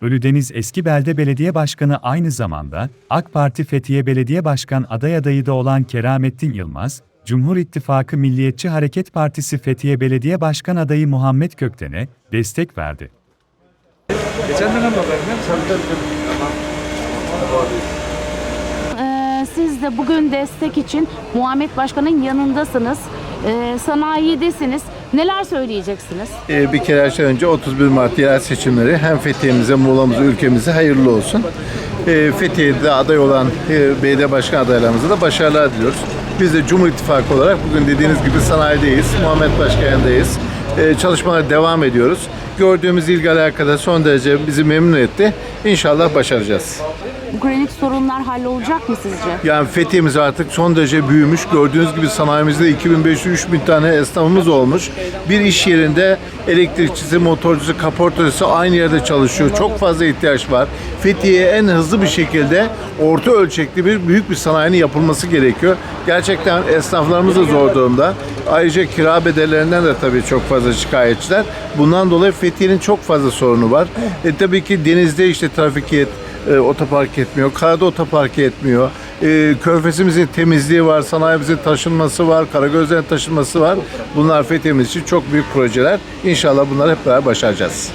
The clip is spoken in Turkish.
Ölüdeniz Eski Belde Belediye Başkanı aynı zamanda AK Parti Fethiye Belediye Başkan aday adayı da olan Keramettin Yılmaz, Cumhur İttifakı Milliyetçi Hareket Partisi Fethiye Belediye Başkan adayı Muhammed Kökten'e destek verdi. Geçen dönem? Ee, siz de bugün destek için Muhammed Başkan'ın yanındasınız. Ee, sanayidesiniz. Neler söyleyeceksiniz? Ee, bir kere her şeyden önce 31 Mart yerel seçimleri hem Fethiye'mize, Muğla'mıza, ülkemize hayırlı olsun. Ee, Fethiye'de aday olan e, belediye başkan adaylarımıza da başarılar diliyoruz. Biz de Cumhur İttifakı olarak bugün dediğiniz gibi sanayideyiz, Muhammed Başkan'dayız. Ee, çalışmalara devam ediyoruz. Gördüğümüz ilgi alakada son derece bizi memnun etti. İnşallah başaracağız. Bu kronik sorunlar hallolacak mı sizce? Yani Fethiye'miz artık son derece büyümüş. Gördüğünüz gibi sanayimizde 2500-3000 tane esnafımız olmuş. Bir iş yerinde elektrikçisi, motorcusu, kaportacısı aynı yerde çalışıyor. Çok fazla ihtiyaç var. Fethiye'ye en hızlı bir şekilde orta ölçekli bir büyük bir sanayinin yapılması gerekiyor. Gerçekten esnaflarımız da zor durumda. Ayrıca kira bedellerinden de tabii çok fazla şikayetçiler. Bundan dolayı Fethiye'nin çok fazla sorunu var. E, tabii ki denizde işte trafikiyet, e, otopark etmiyor. Karada otopark etmiyor. E, körfezimizin temizliği var, sanayimizin taşınması var, Karagözlerin taşınması var. Bunlar Fethiye'miz için çok büyük projeler. İnşallah bunları hep beraber başaracağız.